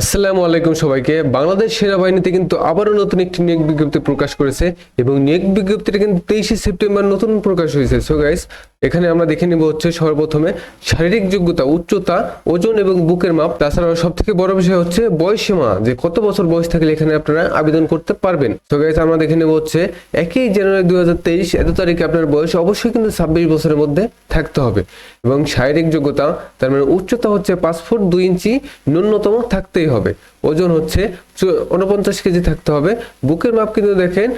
আসসালামু আলাইকুম সবাইকে। বাংলাদেশ সেনাবাহিনীতে কিন্তু আবারও নতুন একটি নিয়োগ বিজ্ঞপ্তি প্রকাশ করেছে এবং নিয়োগ বিজ্ঞপ্তিটা কিন্তু তেইশে সেপ্টেম্বর নতুন প্রকাশ হয়েছে। সো গাইস এখানে আমরা দেখে নিব হচ্ছে সর্বপ্রথমে শারীরিক যোগ্যতা, উচ্চতা, ওজন এবং বুকের মাপ। তাছাড়াও সব থেকে বড় বিষয় হচ্ছে বয়স সীমা যে কত বছর বয়স থাকলে এখানে আপনারা আবেদন করতে পারবেন। সো গাইস আমরা দেখে নেব হচ্ছে একই জানুয়ারি দুই হাজার তেইশ, এত তারিখে আপনার বয়স অবশ্যই কিন্তু ছাব্বিশ বছরের মধ্যে থাকতে হবে। এবং শারীরিক যোগ্যতা, তার মানে উচ্চতা হচ্ছে পাঁচ ফুট দুই ইঞ্চি, ন্যূনতম থাকতেই হবে। ওজন হচ্ছে উনপঞ্চাশ কেজি থাকতে হবে। বুকের মাপ কিন্তু দেখেন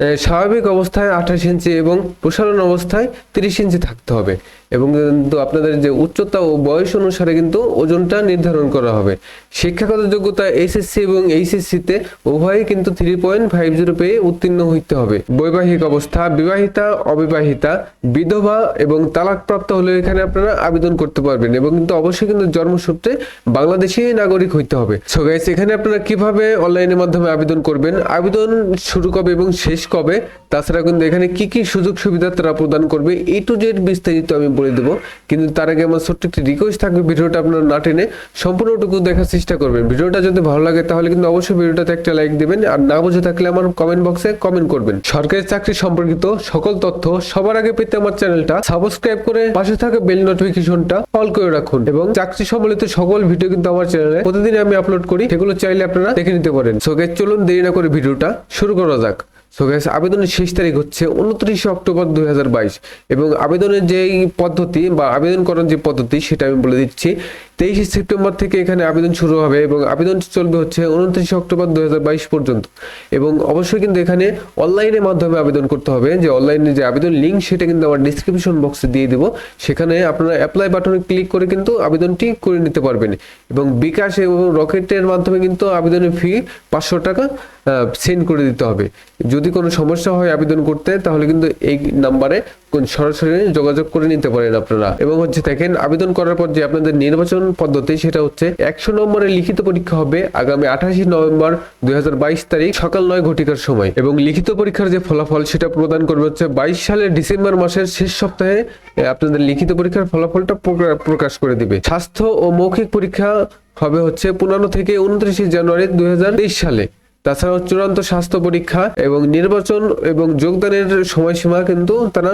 স্বাভাবিক অবস্থায় আঠাশ ইঞ্চি এবং প্রসারণ অবস্থায় তিরিশ ইঞ্চি থাকতে হবে। এবং কিন্তু আপনাদের যে উচ্চতা ও বয়স অনুসারে কিন্তু ওজনটা নির্ধারণ করা হবে। শিক্ষাগত যোগ্যতা এসএসসি এবং এইচএসসিতে উভয়ই কিন্তু থ্রি পয়েন্ট ফাইভ জিরো পেয়ে উত্তীর্ণ হইতে হবে। বৈবাহিক অবস্থা, বিবাহিতা, অবিবাহিতা, বিধবা এবং তালাকপ্রাপ্ত হলে এখানে আপনারা আবেদন করতে পারবেন এবং কিন্তু অবশ্যই কিন্তু জন্মসূত্রে বাংলাদেশি নাগরিক হইতে হবে। সো গাইস এখানে আপনারা কীভাবে অনলাইনের মাধ্যমে আবেদন করবেন, আবেদন শুরু কবে এবং শেষ কবে, তাছাড়া কিন্তু এখানে কি কি সুযোগ সুবিধা তারা প্রদান করবে এ টু জেড বিস্তারিত আমি বলে দেবো। কিন্তু তার আগে আমার ছোট্ট একটি রিকোয়েস্ট থাকবে, ভিডিওটা আপনার না টেনে সম্পূর্ণটুকু দেখার চেষ্টা করবেন। ভিডিওটা যদি ভালো লাগে, তাহলে কিন্তু অবশ্যই ভিডিওটাতে একটা লাইক দিবেন। আর না বুঝে থাকলে আমার কমেন্ট বক্সে কমেন্ট করবেন। সরকারি চাকরি সম্পর্কিত সকল তথ্য সবার আগে পেতে আমার চ্যানেলটা সাবস্ক্রাইব করে পাশে থাকা বেল নোটিফিকেশনটা অল করে রাখুন। এবং চাকরি সম্বলিত সকল ভিডিও কিন্তু আমার চ্যানেলে প্রতিদিন আমি আপলোড করি। সেগুলো চাইলে আপনারা দেখে নিতে পারেন। সো চলুন দেরি না করে ভিডিওটা শুরু করা যাক। সো গ্যাস আবেদনের শেষ তারিখ হচ্ছে উনত্রিশে অক্টোবর দুই হাজার বাইশ এবং আবেদনের যে পদ্ধতি বা আবেদন করার যে পদ্ধতি, সেটা আমি বলে দিচ্ছি। তেইশে সেপ্টেম্বর থেকে এখানে আবেদন শুরু হবে এবং আবেদন চলবে হচ্ছে উনত্রিশে অক্টোবর দু হাজার বাইশ পর্যন্ত। এবং অবশ্যই কিন্তু এখানে অনলাইনের মাধ্যমে আবেদন করতে হবে যে অনলাইনে যে আবেদন লিঙ্ক সেটা কিন্তু আমার ডিসক্রিপশন বক্সে দিয়ে দেবো। সেখানে আপনারা অ্যাপ্লাই বাটনে ক্লিক করে কিন্তু আবেদনটি করে নিতে পারবেন। এবং বিকাশ এবং রকেটের মাধ্যমে কিন্তু আবেদনের ফি পাঁচশো টাকা সেন্ড করে দিতে হবে। যদি কোনো সমস্যা হয় আবেদন করতে, তাহলে কিন্তু এই নাম্বারে সরাসরি যোগাযোগ করে নিতে পারেন আপনারা। এবং হচ্ছে দেখেন, আবেদন করার পর যে আপনাদের নির্বাচন পদ্ধতি, সেটা হচ্ছে একশো নম্বরের লিখিত পরীক্ষা হবে আগামী আঠাশে নভেম্বর দুই তারিখ সকাল নয় ঘটিকার সময়। এবং লিখিত পরীক্ষার যে ফলাফল, সেটা প্রদান করবে হচ্ছে বাইশ সালের ডিসেম্বর মাসের শেষ সপ্তাহে আপনাদের লিখিত পরীক্ষার ফলাফলটা প্রকা- প্রকাশ করে দিবে। স্বাস্থ্য ও মৌখিক পরীক্ষা হবে হচ্ছে পনেরো থেকে উনত্রিশে জানুয়ারি দুই হাজার তেইশ সালে। তাছাড়াও চূড়ান্ত স্বাস্থ্য পরীক্ষা এবং নির্বাচন এবং যোগদানের সময়সীমা কিন্তু তারা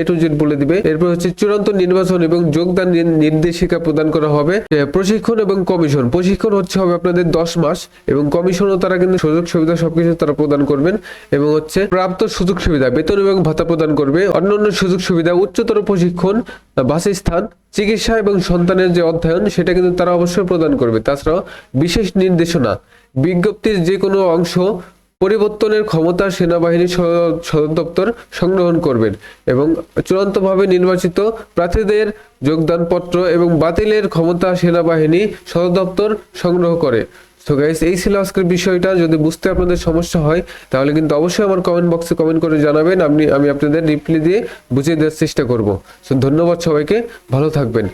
এ টু জেড বলে দিবে। এরপর হচ্ছে চূড়ান্ত নির্বাচন এবং যোগদান নির্দেশিকা প্রদান করা হবে প্রশিক্ষণ এবং কমিশন। প্রশিক্ষণ হচ্ছে হবে আপনাদের দশ মাস এবং কমিশনও তারা কিন্তু সুযোগ সুবিধা সবকিছু তারা প্রদান করবেন এবং হচ্ছে প্রাপ্ত সুযোগ সুবিধা, বেতন এবং ভাতা প্রদান করবে। অন্যান্য সুযোগ সুবিধা, উচ্চতর প্রশিক্ষণ বাসস্থান, চিকিৎসা এবং সন্তানের যে অধ্যয়ন, সেটা কিন্তু তারা অবশ্যই প্রদান করবে। তাছাড়াও বিশেষ নির্দেশনা, বিজ্ঞপ্তির যে কোনো অংশ পরিবর্তনের ক্ষমতা সেনাবাহিনী সদর দপ্তর সংগ্রহণ করবেন এবং চূড়ান্তভাবে নির্বাচিত প্রার্থীদের যোগদানপত্র এবং বাতিলের ক্ষমতা সেনাবাহিনী সদর দপ্তর সংগ্রহ করে। তো গাইস এই ছিল আজকের বিষয়টা। যদি বুঝতে আপনাদের সমস্যা হয়, তাহলে কিন্তু অবশ্যই আমার কমেন্ট বক্সে কমেন্ট করে জানাবেন। আপনি, আমি আপনাদের রিপ্লাই দিয়ে বুঝিয়ে দেওয়ার চেষ্টা করব। সো ধন্যবাদ সবাইকে। ভালো থাকবেন।